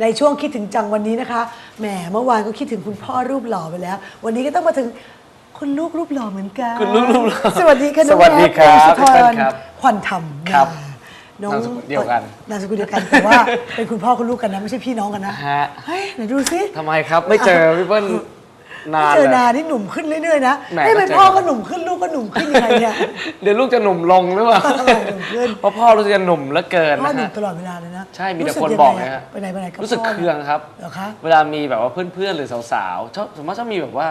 ในช่วงคิดถึงจังวันนี้นะคะ แหม เมื่อวานก็คิดถึงคุณพ่อรูปหล่อไปแล้ว วันนี้ก็ต้องมาถึงคุณลูกรูปหล่อเหมือนกัน คุณลูกรูปหล่อสวัสดีค่ะน้องสวัสดีครับ แอฟพี่เปิ้ลครับควันธรรมครับน้องนามสกุลเดียวกันนามสกุลเดียวกันแต่ว่าเป็นคุณพ่อคุณลูกกันนะไม่ใช่พี่น้องกันนะ ฮะ เฮ้ยไหนดูสิทำไมครับไม่เจอพี่เปิ้ล นานเจอเลย นานี่หนุ่มขึ้นเรื่อยๆนะแหมไม่เป็นก็เจอ พ่อก็หนุ่มขึ้นลูกก็หนุ่มขึ้นยังไงเนี่ย เดี๋ยวลูกจะหนุ่มลงหรือเปล่าหนุ่มขึ้น เพราะพ่อรู้สึกจะหนุ่มเหลือเกินพ่อนะหนุ่มฮะ ตลอดเวลาเลยนะใช่มีแต่รู้สึคนยังบอกไงนะฮะไปไหนไปไหนกับรู้สึกพ่เคืองครับ เหรอคะเวลามีแบบว่าเพื่อนๆหรือสาวๆชอบสมมติชอบมีแบบว่า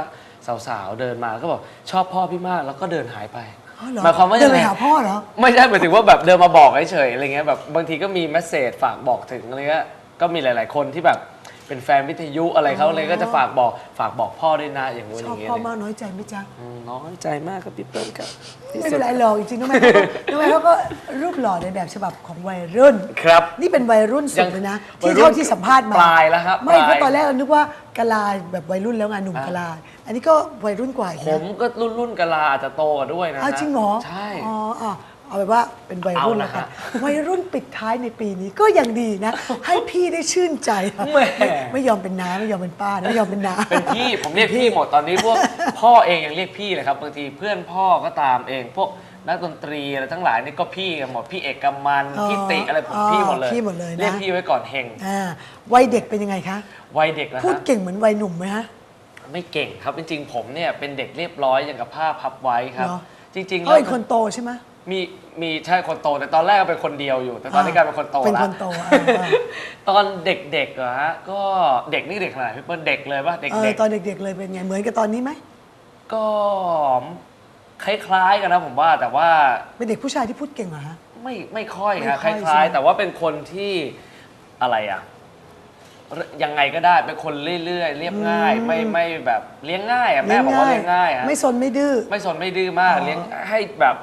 สาวๆเดินมาก็บอกชอบพ่อพี่มากแล้วก็เดินหายไปอ๋อเหรอหมายความว่าเดิยันงไปไงหาพ่อเหรอ ไม่ใช่หมายถึงว่าแบบเดินมาบอกเฉยๆอะไรเงี้ยแบบบางทีก็มีเมสเซจฝากบอกถึงอะไรเงี้ยก็มีหลาย ๆ คนที่แบบ เป็นแฟนวิทยุอะไรเขาเลยก็จะฝากบอกฝากบอกพ่อด้วยนะอย่างงู้นชออบย่างเงี้ยพ่อเลยมากน้อยใจไหมจ๊ะอืมน้อยใจมากครับพี่เปิ้ลครับที่ไม่สุเป็ดนไรหรอกจริงๆน้องแม่เขาก็น้องแม่เขาก็รูปหล่อในแบบฉบับของวัยรุ่นครับ นี่เป็นวัยรุ่นสุดเลยนะวัที่ยรุ่นเท่าที่สัมภาษณ์มาปลายแล้วครับไม่ปลายเพราะตอนแรกเรานึกว่ากะลาแบบวัยรุ่นแล้วไงหนุ่มอะกะลา อันนี้ก็วัยรุ่นกว่าอีกผนะมก็รุ่นรุ่นๆกะลาอาจจะโตกว่าด้วยนะอ้าวฮะจริงเหรอใช่อ๋ออะ เอาไปนว่าเป็นวัยรุ่นเอาแล้วนะกันฮะวัยรุ่นปิดท้ายในปีนี้ก็ยังดีนะ ให้พี่ได้ชื่นใจแหมไม่ไม่ยอมเป็นน้าไม่ยอมเป็นป้าไม่ยอมเป็นน้าเป็นพี่ผมเรียกพี่หมดตอนนี้พวกพ่อเองยังเรียกพี่เลยครับบางทีเพื่อนพ่อก็ตามเองพวกนักดนตรีอะไรทั้งหลายนี่ก็พี่กันหมดพี่เอกมันอ๋อพี่ติอะไรผมอ๋อพี่หมดเลยพี่หมดเลยนะเรียกพี่ไว้ก่อนเฮงอ่าวัยเด็กเป็นยังไงคะวัยเด็กนะพูดฮะเก่งเหมือนวัยหนุ่มไหมฮะไม่เก่งครับจริงๆผมเนี่ยเป็นเด็กเรียบร้อยอย่างกับผ้าพับไว้ครับเหรอ จริงๆเขาแล้วเป็นคนโตใช่ไหม มีมีใช่คนโตแต่ตอนแรกก็เป็นคนเดียวอยู่ แต่ตอนนี้กลายเป็นคนโตเป็นแล้วคนโตอ่าอ่าตอนเด็กๆเหรอฮะก็เด็กนี่เด็กขนาดไหนพี่เปิ้ลเด็กเลยป่ะเด็กเออเด็กตอนเด็กๆเลยเป็นไง เหมือนกับตอนนี้ไหม ก็คล้ายๆกันนะผมว่าแต่ว่าเป็นเด็กผู้ชายที่พูดเก่งเหรอฮะ ไม่ไม่ค่อยไม่ฮะค่คอยใช่ล้ายไหมๆแต่ว่าเป็นคนที่อะไรอะเร ยังไงก็ได้เป็นคนเรื่อยๆ เรียบง่าย ไม่ไม่แบบเลี้ยงง่ายอะแม่บอกว่าเลี้ยงง่ายอะไม่ซนไม่ดื้อไม่สนไม่ดื้อมากอ๋อเลี้ยงให้แบบ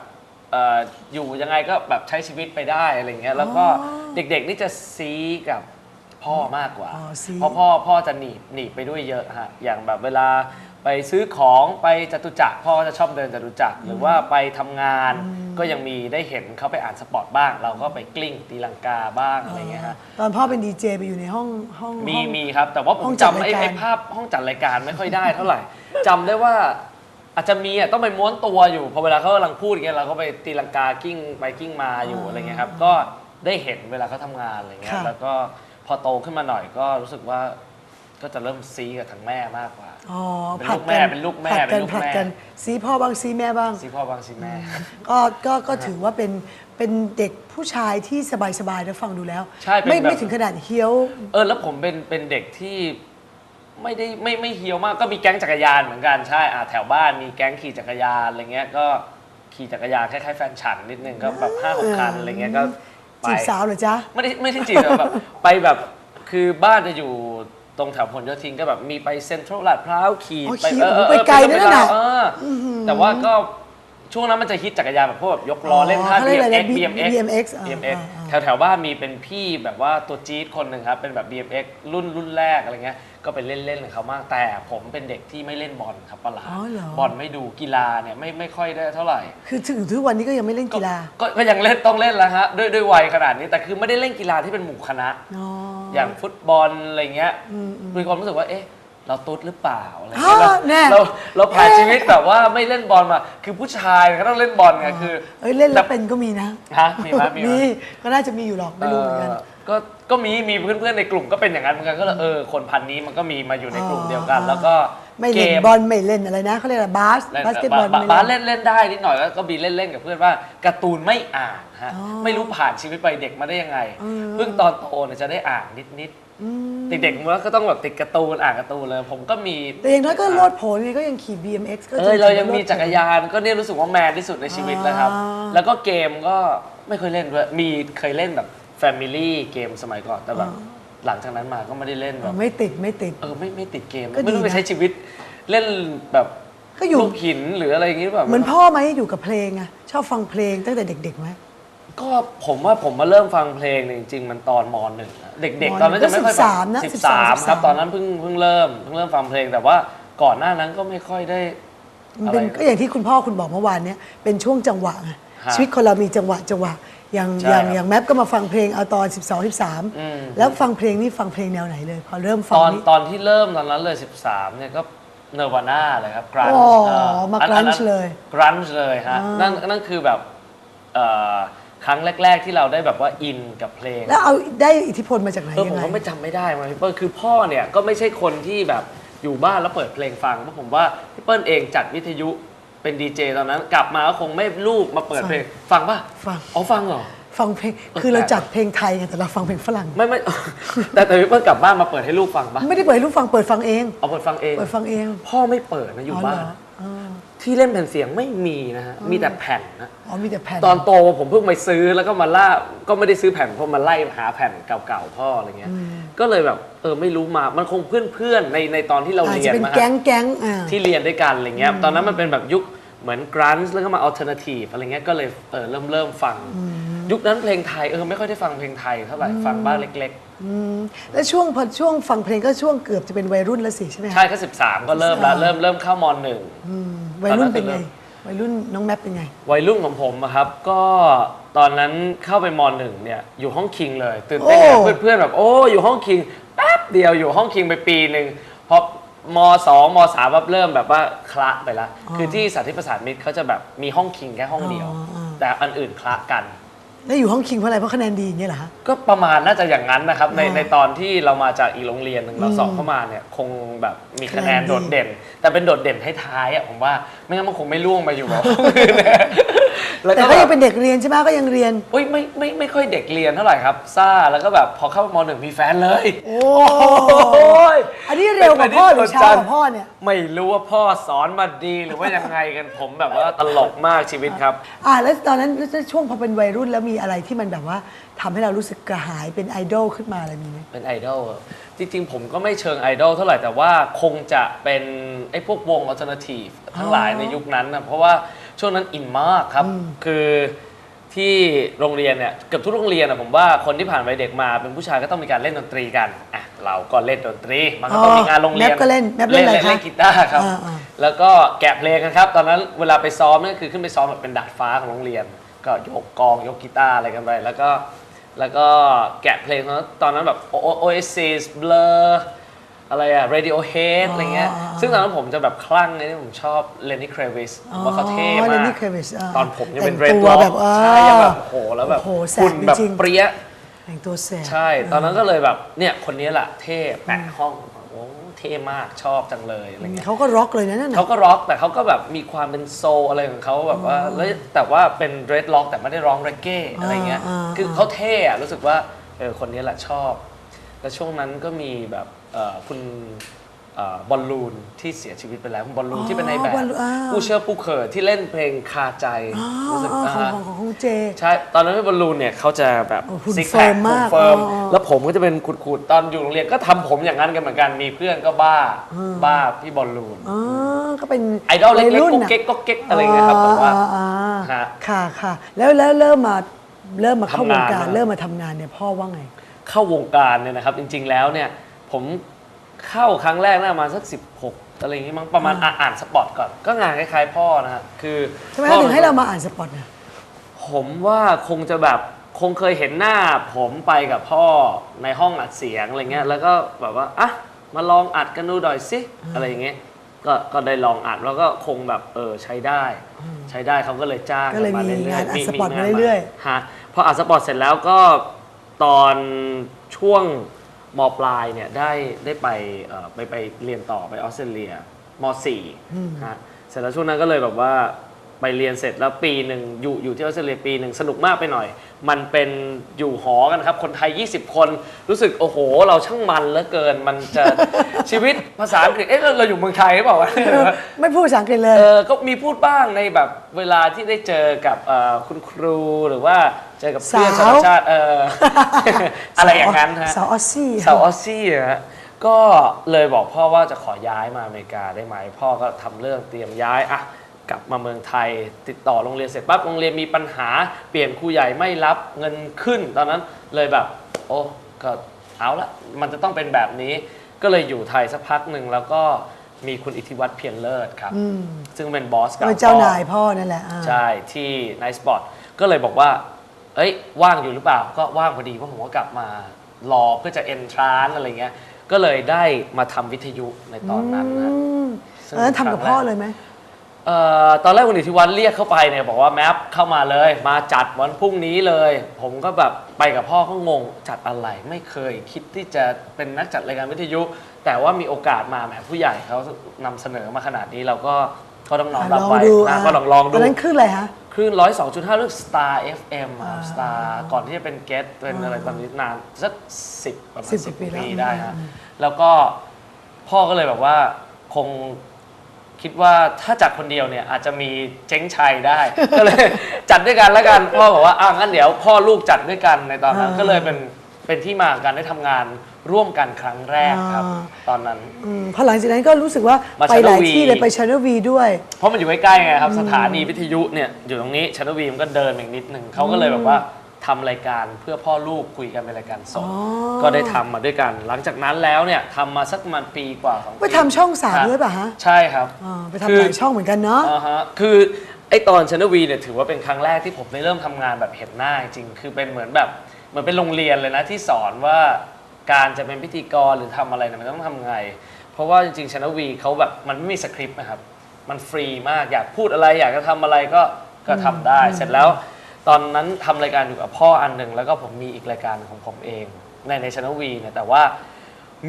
เอ่ออยู่ยังไงก็แบบใช้ชีวิตไปได้อะไรเงี้ยแล้วก็อ๋อเด็กๆนี่จะซีกับพ่อมากกว่าอ๋อซี้เพราะพ่อพ่อจะหนีบหนีบไปด้วยเยอะฮะอย่างแบบเวลาไปซื้อของไปจตุจักรพ่อก็จะชอบเดินจตุจักรหรือว่าไปทำงาน ก็ยังมีได้เห็นเขาไปอ่านสปอร์ตบ้าง เราก็ไปกลิ้งตีลังกาบ้างอะไรเงี้ยฮะตอนพ่อเป็นดีเจไปอยู่ในห้องห้องมีห้อง มีครับ แต่ว่าผห้อมงจัดจำไอ้รายการ ไอ้ภาพห้องจัดรายการไม่ค่อยได้เท่าไหร่จำได้ว่าอาจจะมีอะต้องไปม้วนตัวอยู่พอเวลาเขากำลังพูดอย่างเงี้ยเราก็ไปตีลังกากิ้งไปกิ้งมาอยู่อะไรเงี้ยครับก็ได้เห็นเวลาเขาทำงานอะไรเงี้ยค่ะ แล้วก็พอโตขึ้นมาหน่อยก็รู้สึกว่า ก็จะเริ่มซีกับทางแม่มากกว่า อ๋อเป็นผลัลูดกแม่เป็นลูกแม่ผลัดเป็นลูกผลัดแม่ กันซีพ่อบ้างซีแม่บ้าง ซีพ่อบางซีแม่ ก็ก็ก็ถือว่าเป็นเป็นเด็กผู้ชายที่สบายๆนะฟังดูแล้ว ใช่เป็นไม่แบบ ไม่ถึงขนาดเฮี้ยว เออแล้วผมเป็นเป็นเด็กที่ไม่ได้ไม่ไม่เฮี้ยวมากก็มีแก๊งจักรยานเหมือนกันใช่อ่าแถวบ้านมีแก๊งขี่จักรยานอะไรเงี้ยก็ขี่จักรยานคล้ายๆแฟนฉันนิดนึงก็แบบห้าหกคันอะไรเงี้ยก็ไป จีบสาวเหรอจ๊ะ ไม่ได้ไม่ได้จีบแต่แบบ ไปแบบคือบ้านจะอยู่ ตรงแถวพหลโยธินก็แบบมีไปเซ็นทรัลลาดพร้าวขี่อ๋อไปขี่เออเออไปไกลนะนั่นน่ะ เอออแต่ว่าก็ ช่วงนั้นมันจะฮิตจักรยานแบบพวกแบบยกล้อเล่นท่า เขาเรียกอะไรนะ BMX BMX อ่า BMX อ่าแถวแถวๆบ้านมีเป็นพี่แบบว่าตัวจี๊ดคนหนึ่งครับ เป็นแบบ BMX รุ่นรุ่นแรกอะไรเงี้ย ก็ไปเล่นเล่นกับเขามาก แต่ผมเป็นเด็กที่ไม่เล่นบอลครับประหลาดอ๋อเหรอ บอลไม่ดูกีฬาเนี่ยไม่ไม่ค่อยได้เท่าไหร่ คือถึงทุกวันนี้ก็ยังไม่เล่นกีฬาก็ก็ยังเล่นต้องเล่นแล้วฮะด้วยด้วยวัยขนาดนี้แต่คือไม่ได้เล่นกีฬาที่เป็นหมู่คณะ อ๋ออย่างฟุตบอลอะไรเงี้ยอืมอืมมีความรู้สึกว่าเอ๊ะ เราตุ๊ดหรือเปล่าอะไรฮะเงี้ยเราแน่เราเราผ่านชีวิตแบบว่าไม่เล่นบอลมา คือผู้ชายก็ต้องเล่นบอลไงคือเอ้ยเล่นแล้วเป็นก็มีนะฮะมีไหมมีไหมก็น่าจะมีอยู่หรอกไม่รู้เหมือนกันเออก็ก็มีมีเพื่อนๆในกลุ่มก็เป็นอย่างนั้นเหมือนกันก็เลยเออคนพันนี้มันก็มีมาอยู่ในกลุ่มเดียวกันอ๋อแล้วก็ไม่เกเล่นมบอลไม่เล่นอะไรนะเขาเรียกอะไรบาสเล่นบาสเกตบอลบาไม่บาสเล่เล่นนเล่นได้นิดหน่อยแล้วก็มีเล่นเล่นกับเพื่อนว่าการ์ตูนไม่อ่านฮะอ๋อไม่รู้ผ่านชีวิตไปเด็กมาได้ยังไงเออเพิ่งตอนโตเนี่ยจะได้อ่านนิดๆ เด็กๆมันก็ต้องแบบติดการ์ตูนอ่านการ์ตูนเลย ผมก็มีแต่อย่างน้อยก็โลดโผล่เนี่ยก็ยังขี่ BMX ก็เออเรายังมีจักรยานก็เนี่ยรู้สึกว่าแมนที่สุดในชีวิตแล้วครับอ๋อแล้วก็เกมก็ไม่เคยเล่นด้วยมีเคยเล่นแบบแฟมิลี่เกมสมัยก่อนแต่แบบหลังจากนั้นมาก็ไม่ได้เล่นแบบไม่ติดไม่ติดเออไม่ไม่ติดเกมก็ดีไม่รู้ไปนะใช้ชีวิตเล่นแบบก็อยู่ลูกหินหรืออะไรอย่างงี้แบบเหมือนพ่อไหมอยู่กับเพลงอะชอบฟังเพลงตั้งแต่เด็กๆไหมก็ผมว่าผมมาเริ่มฟังเพลงเนี่ยจริงๆมันตอนมหนึ่งอะเด็กมๆตอนนั้นจะไม่ค่อยฟั13นะสิบ13สามครับตอนนั้นเพิ่งเพิ่งเริ่มเพิ่งเริ่มฟังเพลง แต่ว่าก่อนหน้านั้นก็ไม่ค่อยได้มันอะไรเป็นก็อย่างที่คุณพ่อคุณบอกเมื่อวานเนี้ยเป็นช่วงจังหวะไงฮะชีวิตคนเรามีจังหวะจังหวะอย่างใช่อย่างครับอย่างแมปก็มาฟังเพลงเอาตอน 12อืม13 แล้วฟังเพลงนี่ฟังเพลงแนวไหนเลย พอเริ่มฟัตงอนนี่ตอนที่เริ่มตอนนั้นเลย 13เนี่ยก็เนวาน่าเลยครับกรันอ๋อมา grunge เลยกรันช์เลยฮะนั่นนั่นคือแบบเอ่อ ครั้งแรก ๆ ที่เราได้แบบว่าอินกับเพลง แล้วเอาได้อิทธิพลมาจากไหนเออยัผงมไง ก็ไม่จำไม่ได้มาพี่เปิ้ลคือพ่อเนี่ยก็ไม่ใช่คนที่แบบอยู่บ้านแล้วเปิดเพลงฟังเพราะผมว่าพี่เปิ้ลเองจัดวิทยุเป็นดีเจตอนนั้น กลับมาก็คงไม่ลูกมาเปิดเพลงฟังป่ะฟัง อ๋อฟังเหรอ ฟังเพลงคือเราจัดเพลงไทยไงแต่เราฟังเพลงฝรั่ง ไม่ไม่ แต่แต่พี่เปิ้ลกลับบ้านมาเปิดให้ลูกฟังป่ะไม่ได้เปิดให้ลูกฟังเปิดฟังเอง เอาเปิดฟังเอง เปิดฟังเองพ่อไม่เปิดนะอยู่บ้านเหรอ๋อ ที่เล่นแผ่นเสียงไม่มีนะฮะ มีแต่แผ่นนะ อ๋อมีแต่แผ่นตอนโตผมเพิ่งไปซื้อแล้วก็มาล่า ก็ไม่ได้ซื้อแผ่นเพราะมาไล่หาแผ่นเก่าๆพ่ออะไรเงี้ย ก็เลยแบบเออไม่รู้มา มันคงเพื่อนๆในในตอนที่เราอาจเรียจะนเป็นมาแก๊งแก๊งอ่าที่เรียนด้วยกันอะไรเงี้ย ตอนนั้นมันเป็นแบบยุคเหมือนกรันส์แล้วก็มาอัลเทอร์เนทีฟอะไรเงี้ย ก็เลยเออเริ่มเริ่มฟัง ยุคนั้นเพลงไทยเออไม่ค่อยได้ฟังเพลงไทยเท่าไหร่ ฟังบ้างเล็กอืมแล้วช่วงพอช่วงฟังเพลงก็ช่วงเกือบจะเป็นวัยรุ่นแล้วสิใช่ไหมๆคะใช่ก็สิบสามก็เริ่มแล้วเริ่มเริ่มเข้ามหนึ่งอืม วัยรุ่นเป็นตอนนั้ไงนวัยรุ่นน้องแมปเป็นไง วัยรุ่นของผมอะครับ ก็ตอนนั้นเข้าไปมหนึ่งเนี่ยอยู่ห้องคิงเลยตื่นเต้นกับโอ้ เพื่อนๆแบบโอ้อยู่ห้องคิงแป๊บเดียวอยู่ห้องคิงไปปีหนึ่งพอมสองมสามแบบเริ่มแบบว่าคละไปละคือที่สาธิตประสานมิตรเขาจะแบบมีห้องคิงแค่ห้องเดียว แต่อันอื่นคละกัน แล้วอยู่ห้องคิงเพราะอะไรเพราะคะแนนดีอย่างเงี้ยเหรอคะก็ประมาณน่าจะอย่างนั้นนะครับ ในอ่าในตอนที่เรามาจากอีกโรงเรียนหนึ่งเราสอบเข้ามาเนี่ยคงแบบมีคะแนนคะแนนดี โดดเด่น แต่เป็นโดดเด่นท้ายๆอะผมว่าไม่งั้นมันคงไม่ล่วงมาอยู่แบบ ห้องอื่นนะ แล้วแต่ก็ก็แบยังบเป็นเด็กเรียนใช่ไหมก็ยังเรียน อุ้ยไม่ไม่ไม่ค่อยเด็กเรียนเท่าไหร่ครับ ซ่าแล้วก็แบบพอเข้ามหนึ่งมีแฟนเลย โอ้ยอันนี้เร็วกว่าพ่อหรือช้ากว่าพ่อเนี่ย ไม่รู้ว่าพ่อสอนมาดีหรือว่ายังไงกันผมแบบว่าตลกมากชีวิตครับ อ่าแล้วตอนนั้นช่วงพอเป็นวัยรุ่นแล้วมีอะไรที่มันแบบว่าทำให้เรารู้สึกกระหายเป็นไอดอลขึ้นมาอะไรมีไหม เป็นไอดอลอะจริง ๆ ผมก็ไม่เชิงไอดอลเท่าไหร่แต่ว่าคงจะเป็นไอ้พวกวงอัลเทอร์เนทีฟทั้งหลายในยุคนั้นนะเพราะว่า ช่วงนั้นอินมากครับ คือที่โรงเรียนเนี่ยเกือบทุกโรงเรียนอะผมว่าคนที่ผ่านวัยเด็กมาเป็นผู้ชายก็ต้องมีการเล่นดนตรีกันอะเราก็เล่นดนตรี มันก็ต้องมีงานโรงเรียนแมปก็เล่นแมปเล่นอะไรคะเล่นกีตาร์ครับอ่าอ่าแล้วก็แกะเพลงกันครับ ตอนนั้นเวลาไปซ้อมเนี่ยคือขึ้นไปซ้อมแบบเป็นดาดฟ้าของโรงเรียน ก็ยกกองยกกีตาร์อะไรกันไปแล้วก็แล้วก็แกะเพลงตอนนั้นตอนนั้นแบบ O- Oasis Blur อะไรอะ Radiohead อะไรเงี้ยอ๋อซึ่งตอนนั้นผมจะแบบคลั่งในที่ผมชอบ Lenny Kravitz ผมว่าเขาเท่อ๋อมา Lenny ก Kravitz อ่าตอนผมยังเป็นแต่ Red งตัว Rock แบบอ่าใช่ยังแบบโอ้โหแล้วแบบโอ้โหแสบหุ่นแบบจริงๆเปรี้ยแต่งตัวแสบใช่ ตอนนั้นก็เลยแบบเนี่ยคนนี้แหละเท่แปะห้องโอ้เท่มากชอบจังเลยอะไรเงี้ยเขาก็ร็อกเลยนะนั่นน่ะเขาก็ร็อกแต่เขาก็แบบมีความเป็นโซลอะไรของเขาแบบว่าแล้วแต่ว่าเป็นเรดล็อกแต่ไม่ได้ร้องเรเก้อะไรเงี้ยอ่าอ่าคือเขาเท่อะรู้สึกว่าเออคนนี้แหละชอบ แล้วช่วงนั้นก็มีแบบ เอ่อคุณเอ่อบอลลูนที่เสียชีวิตไปแล้วคุณบอลลูนที่เป็นในแบบบอลลูนอ่า ผู้เชื่อผู้เขิดที่เล่นเพลงคาใจอ๋อรู้สึกอ๋อนะของฮะ ของของของเจ ใช่ ตอนนั้นพี่บอลลูนเนี่ยเขาจะแบบโอ้หุ่นซิกเฟิแพร์คมมากเฟิร์มอ๋ออ๋อแล้วผมก็จะเป็นขูดๆ ตอนอยู่โรงเรียนก็ทำผมอย่างนั้นกันเหมือนกัน มีเพื่อนก็บ้า บ้าพี่บอลลูน อ๋อก็เป็นไอดอลเล็กวัยๆรุ่นก็น่ะ เก๊กก็เก๊กอะไรเงี้ยครับผมว่า อ่อ่าฮะค่ะค่ะแล้วแล้วเริ่มมาเริ่มมาเข้าวงการทำงานเริ่มมาทำงานเนี่ยพ่อว่าไง เข้าวงการเนี่ยนะครับ จริง ๆ แล้วเนี่ย ผมเข้าครั้งแรกน่าประมาณสัก 16 อะไรอย่างงี้มั้งประมาณอ่านอ่านสปอตก่อน ก็งานคล้ายๆพ่อนะฮะคือทำไมพ่อเขาถึงให้เรามาอ่านสปอตเนี่ยผมว่าคงจะแบบคงเคยเห็นหน้าผมไปกับพ่อในห้องอัดเสียงอะไรเงี้ยแล้วก็แบบว่าอะมาลองอัดกันดูหน่อยสิอะไรอย่างเงี้ยก็ก็ได้ลองอัดแล้วก็คงแบบเออใช้ได้ ใช้ได้เขาก็เลยจ้างก็เลยมามีเรื่อยๆงานอัดมีสปอตมีมาเรื่อยฮะพออัดสปอตเสร็จแล้วก็ตอนช่วง มปลายเนี่ยได้ได้ไปเอ่อไปไปเรียนต่อไปออสเตรเลียมสี่ฮะเสร็จแล้วช่วงนั้นก็เลยแบบว่า ไปเรียนเสร็จแล้วปีหนึ่งอยู่อยู่ที่ออสเตรเลียปีหนึ่งสนุกมากไปหน่อย มันเป็นอยู่หอกันครับ คนไทย 20 คนรู้สึกโอ้โห เราช่างมันเหลือเกินมันจะ ชีวิตภาษาอังกฤษเอ๊ะเราเราอยู่เมืองไทยหรือเปล่าวะๆไม่พูดภาษาอังกฤษเลย เออก็มีพูดบ้างในแบบเวลาที่ได้เจอกับเอ่อคุณครูหรือว่าเจอกับเพื่อนสาชาว วชาติเออ อะไรอย่างนั้นฮะ สาวออสซี่สาวออสซี่อะฮะก็เลยบอกพ่อว่าจะขอย้ายมาอเมริกาได้ไหม พ่อก็ทำเรื่องเตรียมย้ายอะ กลับมาเมืองไทย ติดต่อโรงเรียนเสร็จปั๊บโรงเรียนมีปัญหาเปลี่ยนครูใหญ่ไม่รับเงินขึ้น ตอนนั้นเลยแบบ โอ้ก็เอาละมันจะต้องเป็นแบบนี้ ก็เลยอยู่ไทยสักพักหนึ่งแล้วก็มีคุณอิทธิวัฒน์เพียรเลิศครับซึ่งเป็นบอสก็เก่าเป็นเจ้าพ่อนายพ่อนั่นแหละอ่า ใช่ที่ Nice Spot ก็เลยบอกว่า เอ้ย ว่างอยู่หรือเปล่า ก็ว่างพอดีเพราะผมก็กลับมารอเพื่อจะเอนทรานอะไรเงี้ย ก็เลยได้มาทำวิทยุในตอนนั้นนะ อืมซึ่งเออทำกับพ่อเลยไหม เอ่อตอนแรกคุณอิทธิวัฒน์เรียกเข้าไปเนี่ยบอกว่าแมปเข้ามาเลย มาจัดวันพรุ่งนี้เลย ผมก็แบบไปกับพ่อก็งงจัดอะไรไม่เคยคิดที่จะเป็นนักจัดรายการวิทยุ แต่ว่ามีโอกาสมาแหมผู้ใหญ่เขานำเสนอมาขนาดนี้เราก็ก็ต้องน้อมรับลองไว้ดูนะอะก็ลองลองดูตอนนั้นขึ้นอะไรฮะ คลื่นร้อยสองจุดห้าเรื่อง Star FM ครับ Star ก่อนที่จะเป็น Get เป็นอะไรตอนนี้นานสักสิบประมาณสิบสิบปีแล้วปีได้ฮะแล้วก็พ่อก็เลยแบบว่าคง คิดว่าถ้าจัดคนเดียวเนี่ยอาจจะมีเจ๊งชัยได้ ก็เลยจัดด้วยกันแล้วกันพ่อบอกว่าอะงั้นเดี๋ยวพ่อลูกจัดด้วยกันในตอนนั้นก็เลยเป็นเป็นที่มาของการได้ทำงานร่วมกันครั้งแรกครับ ตอนนั้น อืมพอหลังจากนั้นก็รู้สึกว่ามาไปหลาย Channel V ที่เลยไปช n น l V ด้วย เพราะมันอยู่ใกล้ๆไงครับ สถานีวิทยุเนี่ยอยู่ตรงนี้ชันวีมันก็เดินอีกนิดหนึ่งเขาก็เลยแบบว่า ทำรายการเพื่อพ่อลูกคุยกันเป็นรายการสดอ๋อก็ได้ทำมาด้วยกัน หลังจากนั้นแล้วเนี่ยทำมาสักประมาณปีกว่าสองปีไปทำช่องสามครับด้วยป่ะฮะใช่ครับอ่าไปทำหลายช่องเหมือนกันเนาะอ่าฮะคือไอตอนชันวีเนี่ยถือว่าเป็นครั้งแรกที่ผมได้เริ่มทำงานแบบเห็นหน้าจริงๆคือเป็นเหมือนแบบเหมือนเป็นโรงเรียนเลยนะที่สอนว่าการจะเป็นพิธีกรหรือทำอะไรเนี่ยมันต้องทำไง เพราะว่าจริงๆชันวีเขาแบบมันไม่มีสคริปต์นะครับ มันฟรีมากอยากพูดอะไรอยากจะทำอะไรก็ก็ทำได้เสร็จแล้ว ตอนนั้นทำรายการอยู่กับพ่ออันหนึ่งแล้วก็ผมมีอีกรายการของผมเองในในช n นวีเนี่ยแต่ว่า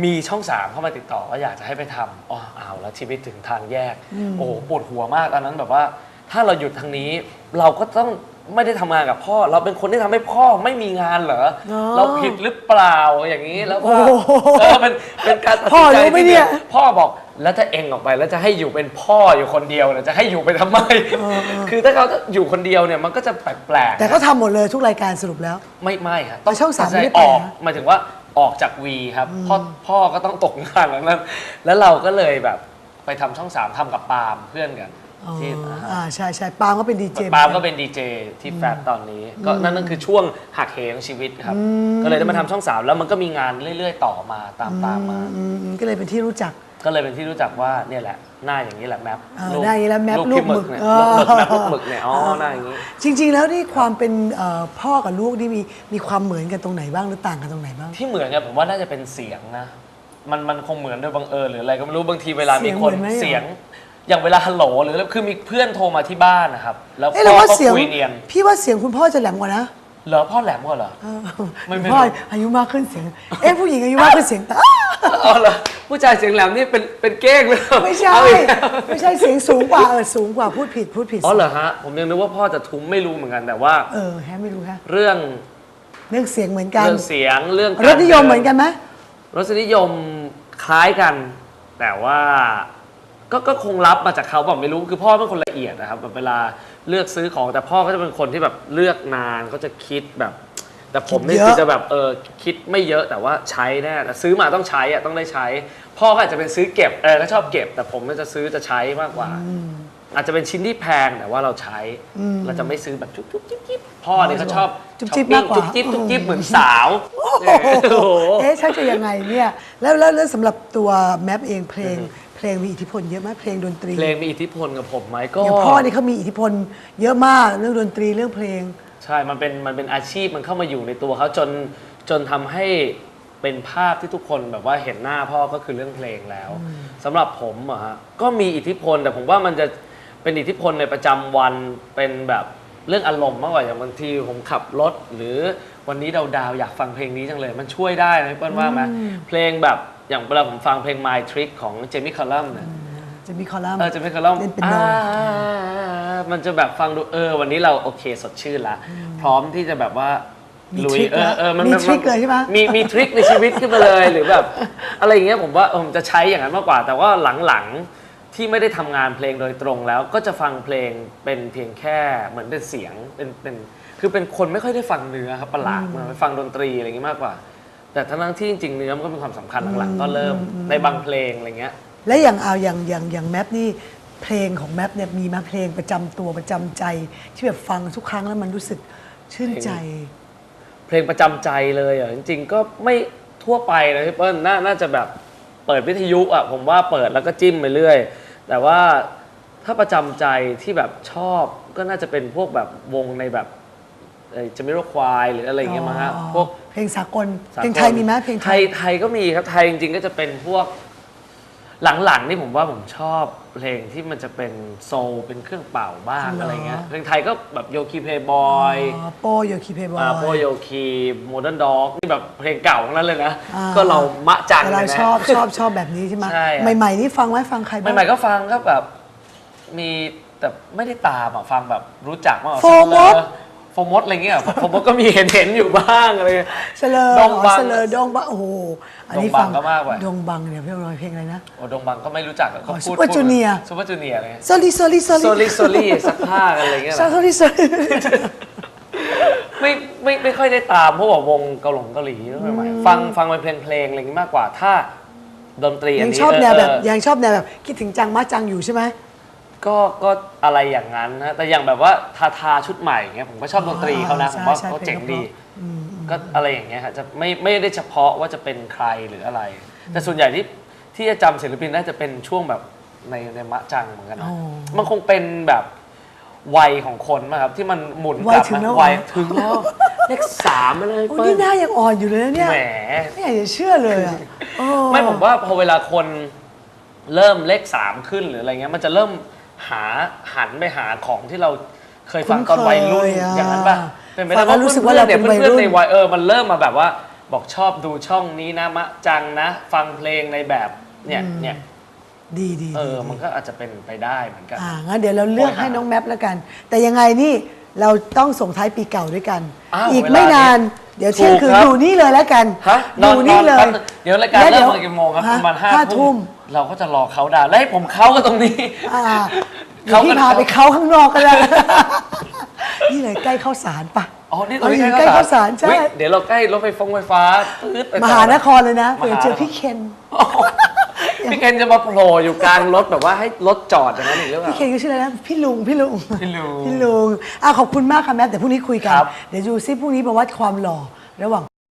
มีช่องสามเข้ามาติดต่อว่าอยากจะให้ไปทำอ๋อเอาแล้วชีวิตถึงทางแยก โอ้โหปวดหัวมากตอนนั้นแบบว่า ถ้าเราหยุดทางนี้ เราก็ต้องไม่ได้ทำงานกับพ่อ เราเป็นคนที่ทำให้พ่อไม่มีงานเหรออ๋อเราผิดหรือเปล่าอย่างนี้แล้วก็โอ้โหเออเป็นเป็นการตัดพ่สิอนใจรู้ไหมที่เนี่ย พ่อบอก แล้วถ้าเองออกไปแล้วจะให้อยู่เป็นพ่ออยู่คนเดียวเนี่ยจะให้อยู่ไปทำไม คือถ้าเขาอยู่คนเดียวเนี่ยมันก็จะแปลกๆแต่ก็ทำหมดเลยทุกรายการสรุปแล้วไม่ไม่ครับแต่ช่องสามตัดสินใจไม่ได้ไปออกนะ หมายถึงว่าออกจากวีครับพ่อพ่อก็ต้องตกงานแล้วนั้นแล้วเราก็เลยแบบไปทำช่องสามทำกับปาล์มเพื่อนกันอ๋อที่อ่าฮะ อ่าใช่ใช่ปาล์มก็เป็นดีเจ ปาล์มก็เป็นดีเจที่แฟตตอนนี้ ก็นั่นนั่นคือช่วงหักเหของชีวิตครับ ก็เลยได้มาทำช่องสามแล้วมันก็มีงานเรื่อย ๆ ต่อมาตามตามมา อืมอืมก็เลยเป็นที่รู้จัก ก็เลยเป็นที่รู้จักว่าเนี่ยแหละหน้าอย่างนี้แหละแมปเออหน้าอย่างนี้แหละแมปลูกพี่หมึกลูกหมึกเนี่ยเออลูกหมึกแมปลูกหมึกเนี่ยอ๋อหน้าอย่างนี้ จริง ๆ แล้วนี่ความเป็นเอ่อพ่อกับลูกนี่มีมีความเหมือนกันตรงไหนบ้างหรือต่างกันตรงไหนบ้าง ที่เหมือนกันผมว่าน่าจะเป็นเสียงนะ มันมันคงเหมือนโดยบังเอิญหรืออะไรก็ไม่รู้บางทีเวลามีคนเสียงเหมือนไหมอะเสียง อย่างเวลาฮัลโหลหรืออะไรคือมีเพื่อนโทรมาที่บ้านนะครับ แล้วเอ๊ะพ่เราอว่าก็เสียงคุยเนียน พี่ว่าเสียงคุณพ่อจะแหลมกว่านะ เหรอพ่อแหลมกว่าเหรอเออไม่ไม่ พ่อรู้อายุมากขึ้นเสียง เอ๊ะผู้หญิงอายุมากขึ้นเสียงตาอ๋อเหรอผู้ชายเสียงแหลมนี่เป็นเป็นเก้งเลยเหรอไม่ใช่เอาอีกแล้วไม่ใช่เสียงสูงกว่าเออสูงกว่าพูดผิดพูดผิดอ๋อเหรอฮะผมยังนึกว่าพ่อจะทุ้มไม่รู้เหมือนกันแต่ว่า เออแฮะไม่รู้ฮะเรื่องเรื่องเสียงเหมือนกันเรื่องเสียงเรื่องรสนิยมเหมือนกันไหมรสนิยมคล้ายกัน แต่ว่าก็ก็คงรับมาจากเขาแบบไม่รู้คือพ่อเป็นคนละเอียดนะครับแบบเวลา เลือกซื้อของแต่พ่อก็จะเป็นคนที่แบบเลือกนานก็จะคิดแบบ แต่ผมนี่คือจะแบบเออคิดไม่เยอะแต่ว่าใช้แน่แต่ซื้อมาต้องใช้อะต้องได้ใช้ พ่อก็อาจจะเป็นซื้อเก็บเออก็ชอบเก็บ แต่ผมก็จะซื้อจะใช้มากกว่า อาจจะเป็นชิ้นที่แพงแต่ว่าเราใช้เราจะไม่ซื้อแบบจุ๊บจุ๊บจิ๊บจิ๊บพ่อเนี่ยเขาชอบจุ๊บจิ๊บช้อมากปิ้งกว่า จุ๊บจิ๊บจุ๊บจิ๊บเหมือนสาวโอ้โหโอ้โหเอ๊ะชักจะยังไงเนี่ย แล้วแล้วแล้วสำหรับตัวแมปเองเพลงเพ ลงมีอิทธิพลเยอะไหมเพลงดนตรีเพลงมีอิทธิพลกับผมไหมก็อย่างพ่อนี่เขามีอิทธิพลเยอะมากเรื่องดนตรีเรื่องเพลง ใช่มันเป็นมันเป็นอาชีพมันเข้ามาอยู่ในตัวเขาจนจนทำให้เป็นภาพที่ทุกคนแบบว่าเห็นหน้าพ่อก็คือเรื่องเพลงแล้วสำหรับผมอะฮะก็มีอิทธิพลแต่ผมว่ามันจะเป็นอิทธิพลในประจำวันเป็นแบบเรื่องอารมณ์มากกว่าอย่างบางทีผมขับรถ หรือวันนี้ดาวๆอยากฟังเพลงนี้จังเลย มันช่วยได้นะพี่เปิ้ลว่าไหมเพลงแบบ อย่างเวลาผมฟังเพลง My Trick ของเจมี่คอลลัมเนี่ยจะมีคอลัมน์ เออจะเป็นคาร์ลอมเล่นเป็นโนอ่ามันจะแบบฟังดูเออ วันนี้เราโอเคสดชื่นละ พร้อมที่จะแบบว่ามีลุทยริคเออแล้วเออมันมีนทริคเลยใช่ปะ มีมีทริคในชีวิตขึ้นมาเลยหรือแบบ อะไรอย่างเงี้ยผมว่าเออผมจะใช้อย่างนั้นมากกว่า แต่ว่าหลังๆที่ไม่ได้ทำงานเพลงโดยตรงแล้ว ก็จะฟังเพลงเป็นเพียงแค่เหมือนเป็นเสียงเป็นเป็นคือเป็นคนไม่ค่อยได้ฟังเนื้อครับประหลาดมากไปฟังดนตรีอะไรอย่างงี้มากกว่า แต่ทั้งๆที่จริงๆเนื้อมันก็มีความสำคัญหลังๆ ก็เริ่มในบางเพลงอะไรเงี้ย และอย่างเอาอย่างอย่างอย่างแมปนี่เพลงของแมปเนี่ยมีมาเพลงประจำตัวประจำใจ ที่แบบฟังทุกครั้งแล้วมันรู้สึกชื่นใจ เพลงประจำใจเลยอะจริง ๆ ก็ไม่ทั่วไปนะพี่เปิ้ลนาน่าจะแบบเปิดวิทยุอะผมว่าเปิดแล้วก็จิ้มไปเรื่อย แต่ว่าถ้าประจำใจที่แบบชอบก็น่าจะเป็นพวกแบบวงในแบบจะไม่รู้ควายหรืออะไรอย่างเงี้ยมั้งฮะอ๋อ พวก เพลงสากลสากลเพลงไทยมีไหมเพลงไทไทยยไทยก็มีครับไทยจริงๆก็จะเป็นพวกหลังๆนี่ผมว่าผมชอบเพลงที่มันจะเป็นโซลเป็นเครื่องเป่าบ้างเหรอออะไรเงี้ยเพลงไทยก็แบบโยคีเพย์บอยอ๋อโปโยคีเพย์บอยอ่าโปโยคีโมเดิร์นด็อกนี่แบบเพลงเก่าทั้งนั้นเลยนะอ่าก็เรามะจังแต่เลเรายนะชอบชอบชอบแบบนี้ใช่ไหมใช่อะใหม่ๆนี่ฟังไหมฟังใครบ้างใหม่ๆก็ฟังก็แบบมีแต่ไม่ได้ตามอะฟังแบบรู้จักมากกว่าโฟมด โฟมดอะไรเงี้ยโฟมดก็มีเห็นเห็นๆอยู่บ้างอะไรเงี้ยเสลอดงบังเสลอดงบังโอ้โหอันนี้ดงบังฟังก็มากไปดงบังเนี่ยพี่ร้อยเพลงอะไรนะโอ้ดงบังก็ไม่รู้จักอะเขาอ๋อพูด Super Junior ซูเปอร์จูเนียอะไรเงี้ยโซลี่โซลี่โซโซลี่ลิโซลี่ซักผ้ากันอะไรเงี้ยโซนะลี่โซลี่ไม่ไม่ไม่ค่อยได้ตามเพราะว่าวงเกาหลงเกาหลีใหม่ๆฟังฟังเป็นเพลงเพลงๆอะไรอย่างงี้มากกว่าถ้าดนตรีอันยังนี้ชอบแนวแบบเออยังชอบแนวแบบคิดถึงจังมาจังอยู่ใช่ไหม ก็ก็อะไรอย่างนั้นนะแต่อย่างแบบว่าทาทาชุดใหม่เงี้ยผมก็ชอบดนตรีเขานะใช่ผมว่าใช่เขาเจ๋งเพลงดีเขาเพราะอืมก็อะไรอย่างเงี้ยฮะจะไม่ไม่ได้เฉพาะว่าจะเป็นใครหรืออะไร แต่ส่วนใหญ่ที่ที่จะจำศิลปินน่าจะเป็นช่วงแบบในในมะจังเหมือนกันนะอ๋อมันคงเป็นแบบวัยของคนมากครับที่มันหมุนวักยลับถึงมาแล้วเหรอวัยถึงแล้วเลขสามมาเลยโอ้ยเปิ้นี่ลหน้ายังอ่อนอยู่เลยนะเนี่ยแหมไม่อยากจะเชื่อเลยอะโอ้ไม่ผมว่าพอเวลาคนเริ่มเลขสามขึ้นหรืออะไรเงี้ยมันจะเริ่ม หาหันไปหาของที่เราเคยฟังตอนวัยรุ่นคุ้นเคยอะอย่างนั้นป่ะเป็นไปฟัได้งแล้วรู้สึกว่าเราเป็นวัยรุ่น เพื่อนๆในวัยเออมันเริ่มมาแบบว่า บอกชอบดูช่องนี้นะมะจังนะ ฟังเพลงในแบบเนี่ยเนี่ยดีดีเออดีมันก็อาจจะเป็นไปได้เหมือนกัน อ่างั้นเดี๋ยวเราเลือกโอ้ยให้หาน้องแมปแล้วกัน แต่ยังไงนี่เราต้องส่งท้ายปีเก่าด้วยกันอ้าวอีกเวลาไม่นานนี้ เดี๋ยวเที่ยงคืนถูกครับ อยู่นี่เลยแล้วกันฮะนอนอยู่นนี่อนเลแป๊ยบนึงเดี๋ยวรายการแล้วเริ่มดี๋ยวมากี่โมงครับฮประมาณห้าห้าทุ่ทุ่ม มเราก็จะรอเขาดาวน์แล้วให้ผมเขาก็ตรงนี้ อ่าเดี๋ยวเขาพี่กันพาไปเขาข้างนอกกันแล้วนี่เลยใกล้ข้าวสารปะอ๋อนี่ตรเอางอนี้ยู่ใกล้ข้าวสารใช่ เฮ้ยเดี๋ยวเราใกล้รถไฟฟงไฟฟ้าปื๊ดไปมต่อหานครเลยนะมหานครเดี๋ยวเจอพี่เคน พี่เคนจะมาโผล่อยู่กลางรถแบบว่าให้รถจอดอย่างนั้นอีกหรือเปล่า พี่เคนก็ชื่ออะไรนะพี่ลุงพี่ลุงพี่ลุง พี่ลุงอะขอบคุณมากค่ะแมทเดี๋ยวพรุ่งนี้คุยกัน ครับ เดี๋ยวดูซิพรุ่งนี้มาวัดความหล่อระหว่าง